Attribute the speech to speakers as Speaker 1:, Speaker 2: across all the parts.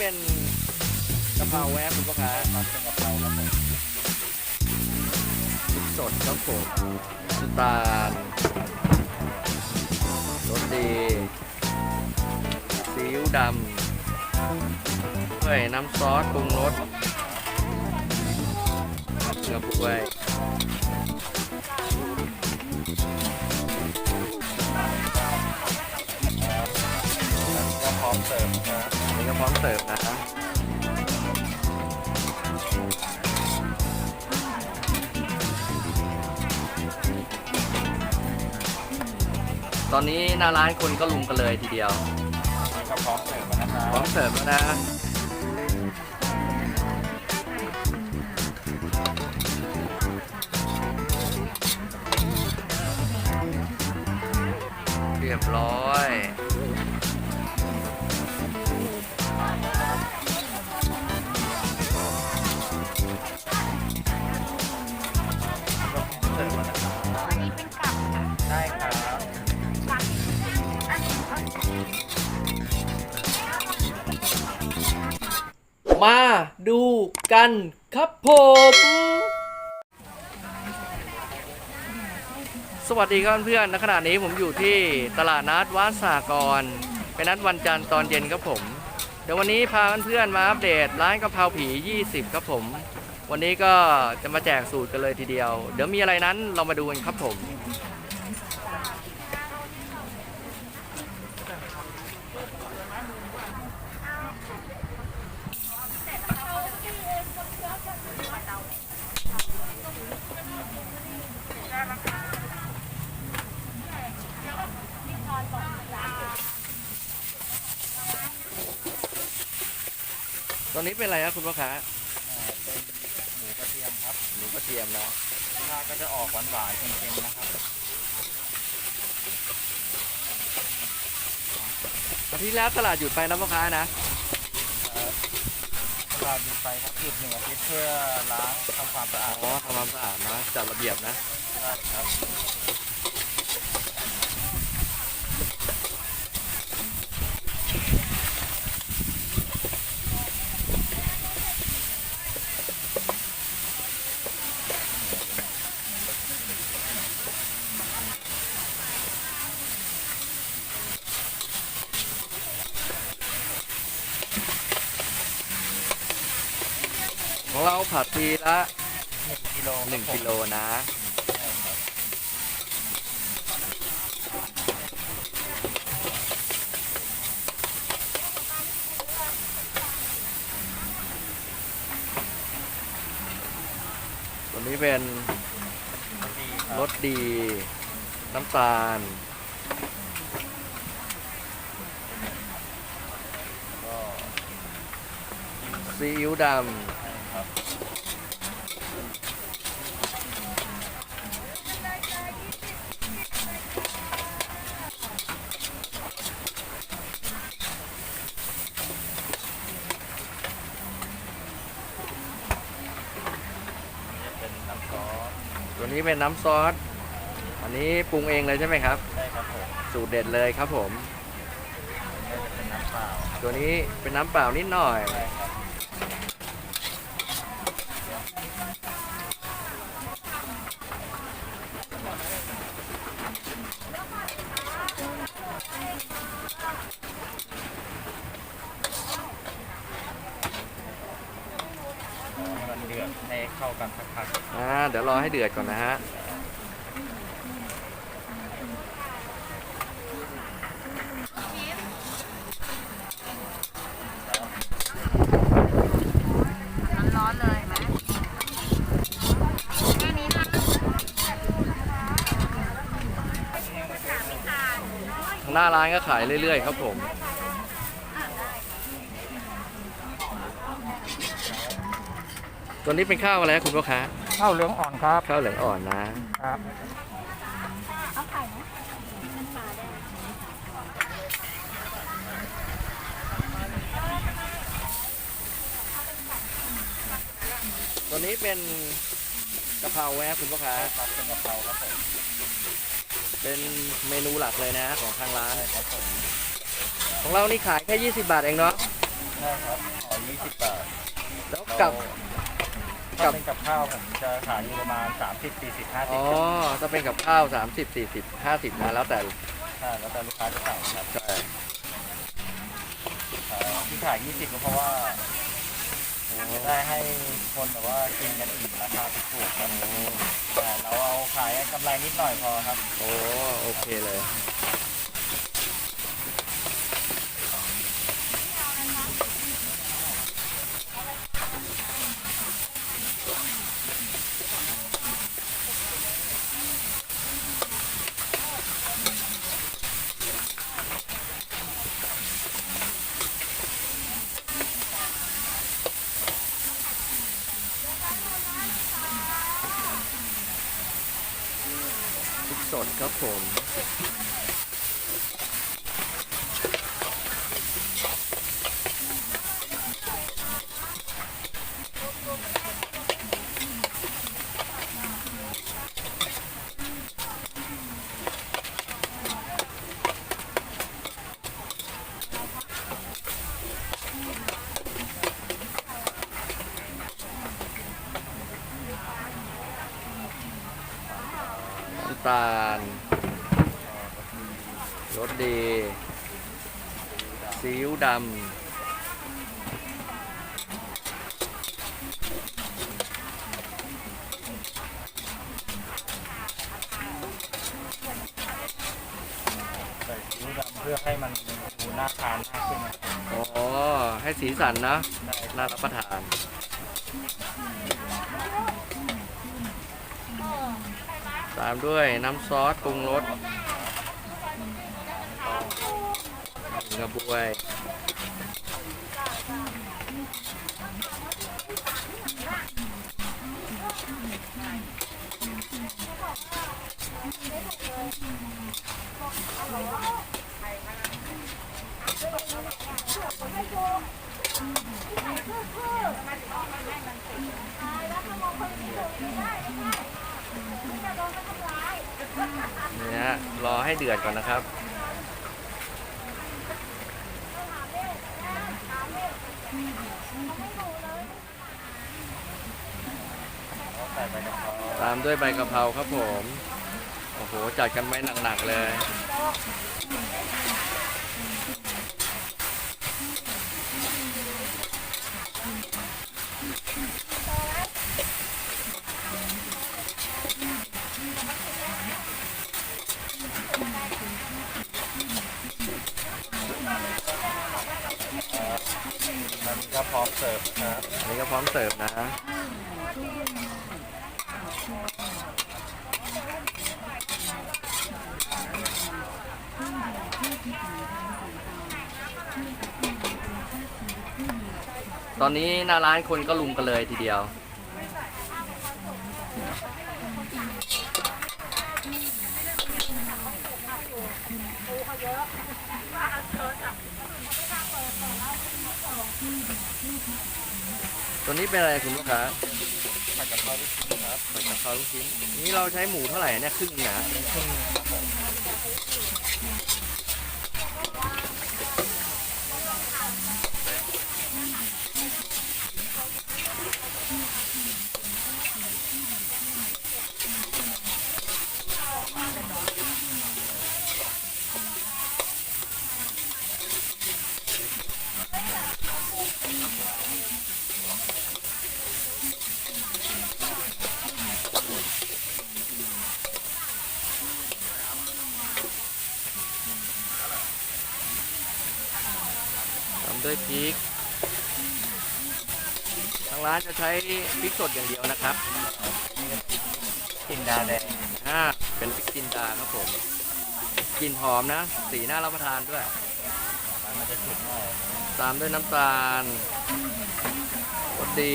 Speaker 1: เป็นกะเพราแวะคุณพ่อค้า
Speaker 2: ครับเป็นกะเพราครับผม
Speaker 1: พริกสดครับผมน้ำตาลรสดีซีอิ๊วดำด้วยน้ำซอสปรุงรสเกลือปุกไว้
Speaker 2: แล้วก็พร้อมเสิร์ฟนะครับ
Speaker 1: นนี้ก็พร้อมเสิร์ฟนะครับตอนนี้หน้าร้านคนก็ลุมกันเลยทีเดียว
Speaker 2: นี่ก็พร้อมเสิร์ฟแล้วนะครั
Speaker 1: พร้อบมเสิร์ฟแล้วนะ เรียบร้อย
Speaker 3: กัน
Speaker 1: ครับผม สวัสดีครับเพื่อนๆณขณะนี้ผมอยู่ที่ตลาดนัดวัดสากรณ์เป็นนัดวันจันทร์ตอนเย็นครับผม เดี๋ยววันนี้พาเพื่อนๆมาอัปเดตร้านกะเพราผี 20 ครับผม วันนี้ก็จะมาแจกสูตรกันเลยทีเดียว เดี๋ยวมีอะไรนั้นเรามาดูกันครับผม อนนี้เป็นอะไรครับคุณพ่อค้า
Speaker 2: อ่าเป็นหมูกระเทียมครับ
Speaker 1: หมูกระเทียมเนาะ
Speaker 2: รสชาติก็จะออกหวานๆเค็มๆนะครับ
Speaker 1: อาทิตย์แล้วตลาดหยุดไปนะพ่อค้านะ
Speaker 2: เอ่อตลาดหยุดไปครับหยุดหนึ่งอาทิตย์เพื่อล้างทำความสะอาด
Speaker 1: อ๋อทำความสะอาดนะจัดระเบียบนะ
Speaker 2: ครับ
Speaker 1: ของเราผัดทีละ
Speaker 2: หนึ่งกิโล
Speaker 1: 1กิโลนะ ตัวนี้เป็น
Speaker 2: ร
Speaker 1: ร
Speaker 2: ส
Speaker 1: สดี น้ำตาล
Speaker 2: ก็
Speaker 1: ซีอิ๊วด
Speaker 2: ครับ เป็นน้ำซอสำ
Speaker 1: ตัว นี้เป็นน้ำซอส อันนี้ปรุงเองเลยใช่ไหมครับ
Speaker 2: ใช่ครับผม
Speaker 1: สูตรเด็ดเลยครับผม
Speaker 2: อันนี้จะเป็นน้ำเปล่าครับ
Speaker 1: ตัวนี้เป็นน้ำเปล่านิดหน่อย
Speaker 2: ใช่ครับ ให้มันเดือดให้เข้า กันสักพัก
Speaker 1: อ่าเดี๋ยวรอให้เดือดก่อนนะฮะ
Speaker 3: ร้อนๆเลยไหมแค่นี้นะ
Speaker 1: ทางหน้าร้านก็ขายเรื่อยๆ ครับผม ตัวนี้เป็นข้าวอะไรครับคุณพ่อค้า
Speaker 2: ข้าวเหลืองอ่อนครับ
Speaker 1: ข้าวเหลืองอ่อนนะ
Speaker 2: ครับ
Speaker 3: เอาไข่ไหม
Speaker 1: ตัวนี้เป็นกะเพราแวะคุณพ่อค้า
Speaker 2: ครับเป็นกะเพราครับผม
Speaker 1: เป็นเมนูหลักเลยนะของทางร้าน
Speaker 2: ครับผม
Speaker 1: ของเรานี่ขายแค่ 20 บาทเองเนาะ
Speaker 2: คใช่ครับห่อ20 บาท
Speaker 1: แล้วกับ
Speaker 2: ถ้าเป็นกับข้าวผมจะขายอยู่ประมาณ 30 40
Speaker 1: อ๋อ
Speaker 2: 50
Speaker 1: ถ้าเป็นกับข้าว 30 40 50นะแล้วแต่
Speaker 2: ใช่แล้วแต่ลูกค้าจะสั่งครับ
Speaker 1: ใช่
Speaker 2: เอ่อที่ขาย 20ก็เพราะว่าจะได้ให้คนแบบว่ากินกันอิ่มราคาถูกๆครับแต่เราเอาขายกำไรนิดหน่อยพอครับ
Speaker 1: โอ้โอเคเลย สดครับผมำตาลรสดีซีอิ๊วด
Speaker 2: ใส่ซีอิ๊วดำเพื่อให้มันดูน่าทานมากขึ้นครับำ
Speaker 1: อ๋อให้สีสันนะ
Speaker 2: ได้ครับ
Speaker 1: น่ารับประทาน ตามด้วยน้ำซอสปรุงรสกระบวยนี่ฮะรอให้เดือดก่อนนะค นี่ฮะ
Speaker 2: รอให้เดือดก่อนนะครับ
Speaker 1: ตามด้วยใบกะเพราครับผม โอ้โห จัดกันไว้หนักๆเลย
Speaker 2: มัน ก็พร้อมเสิร์ฟนะ
Speaker 1: อันนี้ก็พร้อมเสิร์ฟนะ ตอนนี้หน้าร้านคนก็ลุมกันเลยทีเดียว ตัวนี้เป็นอะไรคุณลูกค้า
Speaker 2: ผัดกะเพราลูกชิ้นครับ
Speaker 1: ผัดกะเพราลูกชิ้น นี่เราใช้หมูเท่าไหร่เนี่ยครึ่งหนะ
Speaker 2: ครึ่ง
Speaker 1: ด้วยพริก ทางร้านจะใช้พริกสดอย่างเดียวนะครับ
Speaker 2: กินดาแดง
Speaker 1: อ่าเป็นพริกจินดาครับผมกลิ่นหอมนะ สีน่ารับประทานด้วย
Speaker 2: มันจะฉุนหน่อย
Speaker 1: ตามด้วยน้ำตาลรสดี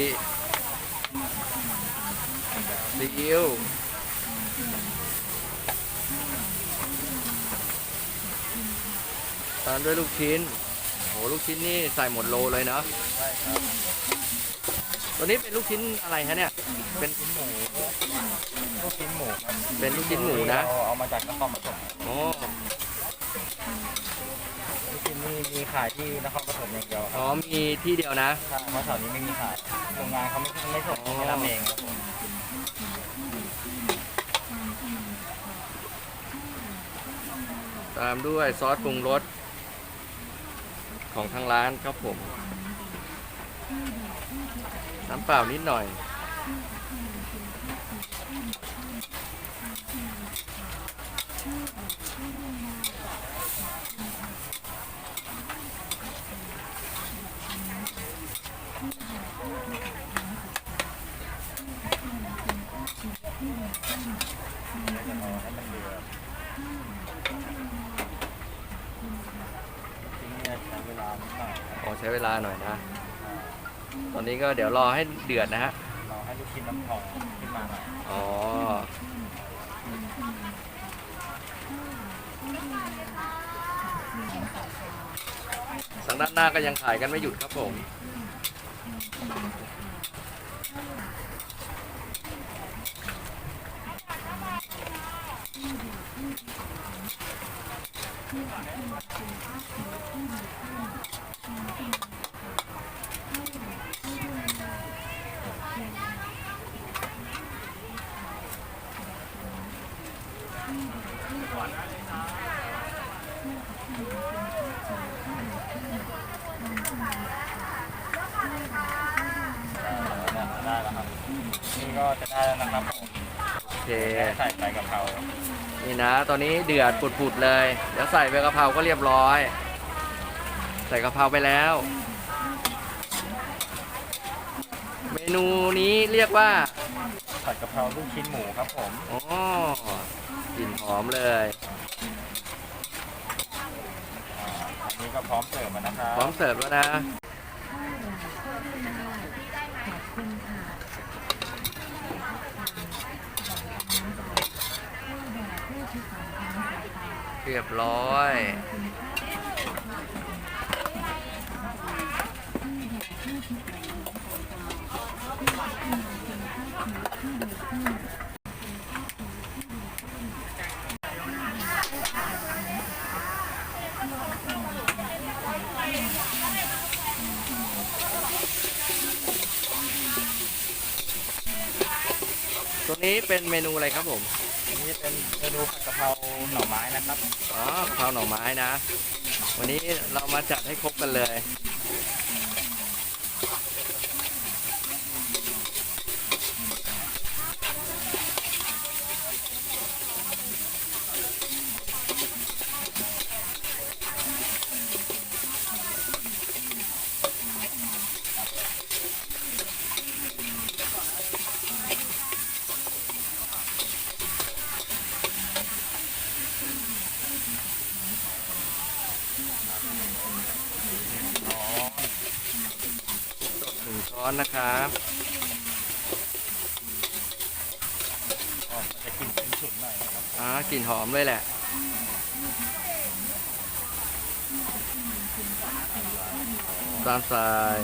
Speaker 1: ซีอิ๊วตามด้วยลูกชิ้นโห ลูกชิ้นนี่ใส่หมดโลเลยเนาะ
Speaker 2: ใช่ครับ
Speaker 1: ตัวนี้เป็นลูกชิ้นอะไรฮะเนี่ย เป็น
Speaker 2: ชิ้นหมูลูกชิ้นหมูครับ
Speaker 1: เป็นลูกชิ้นหมูนะ
Speaker 2: เราเอามาจากนครปฐม
Speaker 1: โอ้
Speaker 2: ลูกกินนี่มีขายที่นครปฐมอย่างเดียวค
Speaker 1: อ๋
Speaker 2: รั
Speaker 1: อบมีที่เดียวนะ
Speaker 2: ใช่เพราะแถวนี้ไม่มีขายโรงงานเขาไม่ไม่ส่งให้รับเองครับผม
Speaker 1: ตามด้วยซอสปรุงรส ของทางร้านครับผม น้ำเปล่านิดหน่อย
Speaker 2: ให้มันเดือดทิ้งเนี่ยใช้เวลา นิดหน่อยครับ
Speaker 1: ขอใช้เวลาหน่อยนะ ตอนนี้ก็เดี๋ยวรอให้เดือดนะฮะ
Speaker 2: รอให้ลูกชิ้นน้ำพองขึ้นมาหน่อย
Speaker 1: อ๋อ ทางด้านหน้าก็ยังขายกันไม่หยุดครับผม
Speaker 2: ได้แล้วครับ นี่ก็จะได้แล้วนะครับผม
Speaker 1: โอเค
Speaker 2: ใส่ใส่กะเพรา
Speaker 1: นี่นะ ตอนนี้เดือดปุดๆเลย เดี๋ยวใส่ใบกะเพราก็เรียบร้อย ใส่กะเพราไปแล้ว เมนูนี้เรียกว่า
Speaker 2: ผัดกะเพราลูกชิ้นหมูครับผม
Speaker 1: อ๋อกลิ่นหอมเลย
Speaker 2: อ่าอันนี้ก็พร้อมเสิร์ฟแล้วนะครับ
Speaker 1: พร้อมเสิร์ฟแล้วนะ เรียบร้อย ตัวนี้เป็นเมนูอะไรครับผม
Speaker 2: อันนี้เป็นเมนูผัดกะเพรา หน่อไม้นะครับ
Speaker 1: อ๋อกะเพราหน่อไม้นะ วันนี้เรามาจัดให้ครบกันเลย
Speaker 2: อ๋อ
Speaker 1: หนึ่งช้อนนะครับ
Speaker 2: อ๋อมันจะกลิ่นเป็นฉุนหน่อยนะครับ
Speaker 1: อ่ากลิ่นหอมเลยแหละ ตามสาย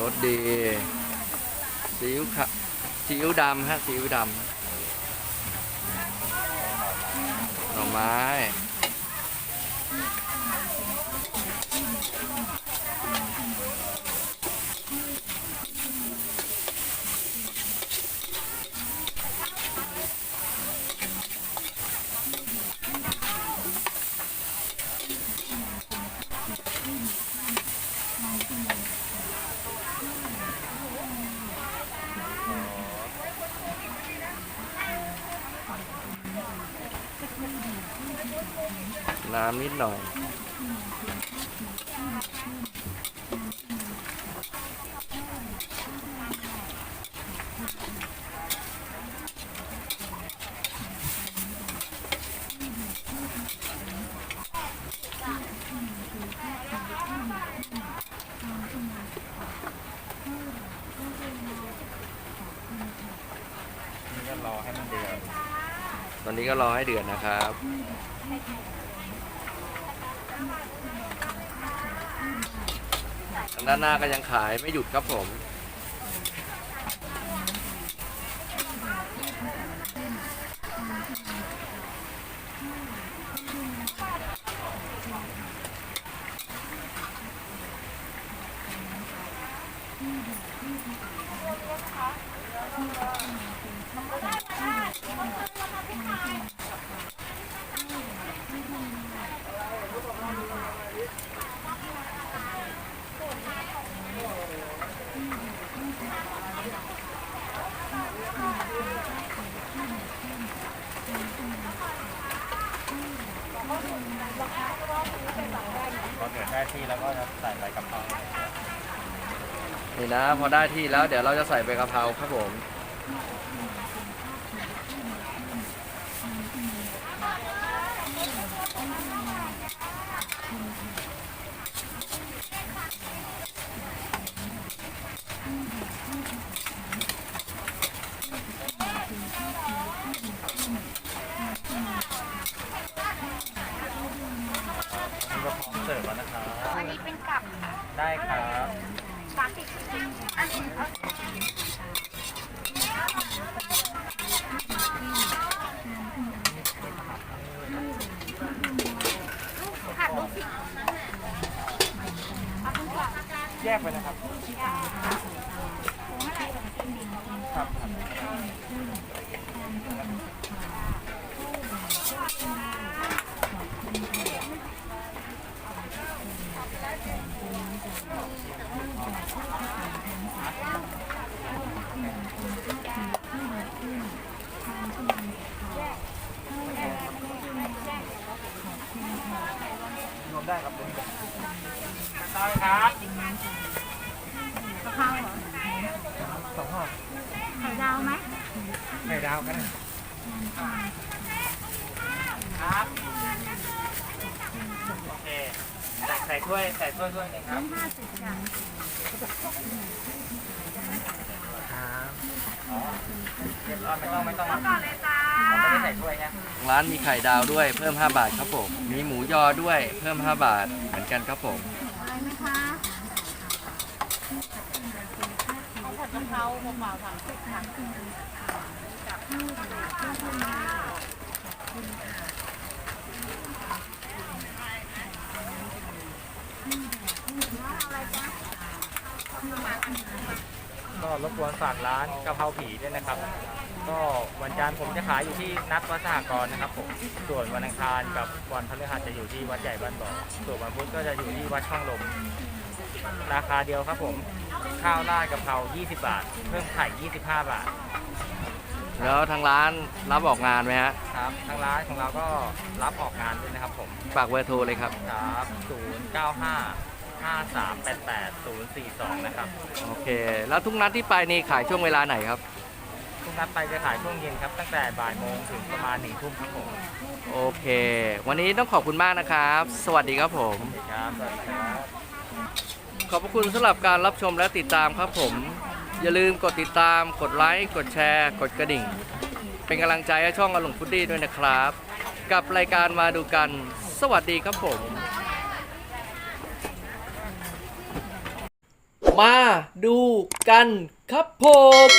Speaker 1: รสดีซีอิ๊วขะซีอิ๊วดำฮะซีอิ๊วดำหน่อไม้ น้ำนิดหน่อย
Speaker 2: นี่ก็รอให้มันเดือด
Speaker 1: ตอนนี้ก็รอให้เดือดนะครับ ด้านหน้าก็ยังขายไม่หยุดครับผม
Speaker 2: Thank.
Speaker 1: นะ พอได้ที่แล้วเดี๋ยวเราจะใส่ใบกะเพราครับผม
Speaker 2: นี่ก็พร้อมเสิร์ฟแล้วนะครับ
Speaker 3: อันนี้เป็นกับค่ะ
Speaker 2: ได้ครับ
Speaker 3: สามสิบอันนี้เอาผัดลูกศิษย์เอาเป็นกลับ
Speaker 2: แยกไปนะครับ
Speaker 3: ถุงอะไร
Speaker 2: ครับรวมได้ครับรวมได้ครับ
Speaker 3: ไข่ดาวไหม
Speaker 2: ไข่ดาวกันครับโอเคใส่ถ้วยใส่ถ้วยถ้วยหนึงครับ
Speaker 3: ห้าสิบจ้ะ
Speaker 2: ครับอ๋อเรียบร้อยไม่ต้องไม่ต้อง
Speaker 3: ก่อนเลยจ้า
Speaker 2: ผมไม่ได้ใส่ถ้วยนะ
Speaker 1: ร้านมีไข่ดาวด้วยเพิ่ม 5 บาทครับผม มีหมูยอด้วยเพิ่ม 5 บาทเหมือนกันครับผม
Speaker 3: อะไรไหมคะ เอาผัดกะเพราเปล่าๆสามสิบค่ะอะไรจ๊ะ
Speaker 2: ก็รบกวนฝากร้านกะเพราผีด้วยนะครับ ก็วันจันทร์ผมจะขายอยู่ที่นัดวัดสหกรณ์นะครับผมส่วนวันอังคารกับวันพฤหัสจะอยู่ที่วัดใหญ่บ้านบ่อส่วนวันพุธก็จะอยู่ที่วัดช่องลมราคาเดียวครับผม ข้าวราดกะเพรา20 บาท เพิ่มไข่ 25 บาท
Speaker 1: แล้วทางร้านรับออกงานไหมฮะ
Speaker 2: ครับ ทางร้านของเราก็รับออกงานด้วยนะครับผม
Speaker 1: ฝากเบอร์โทรเลยครับ
Speaker 2: ครับ 095 5388 042 นะครับ
Speaker 1: โอเค แล้วทุกนัดที่ไปนี่ขายช่วงเวลาไหนครับ
Speaker 2: ทุกนัดไปจะขายช่วงเย็นครับ ตั้งแต่บ่ายโมงถึงประมาณ1ทุ่มครับผม
Speaker 1: โอเค วันนี้ต้องขอบคุณมากนะครับ สวัสดีครับผม
Speaker 2: สวัสดีครับ สวัสดีครับ
Speaker 1: ขอบพระคุณสำหรับการรับชมและติดตามครับผม อย่าลืมกดติดตาม กดไลค์ กดแชร์ กดกระดิ่ง เป็นกำลังใจให้ช่องอลงฟุตดี้ด้วยนะครับ กับรายการมาดูกัน สวัสดีครับผม มาดูกันครับผม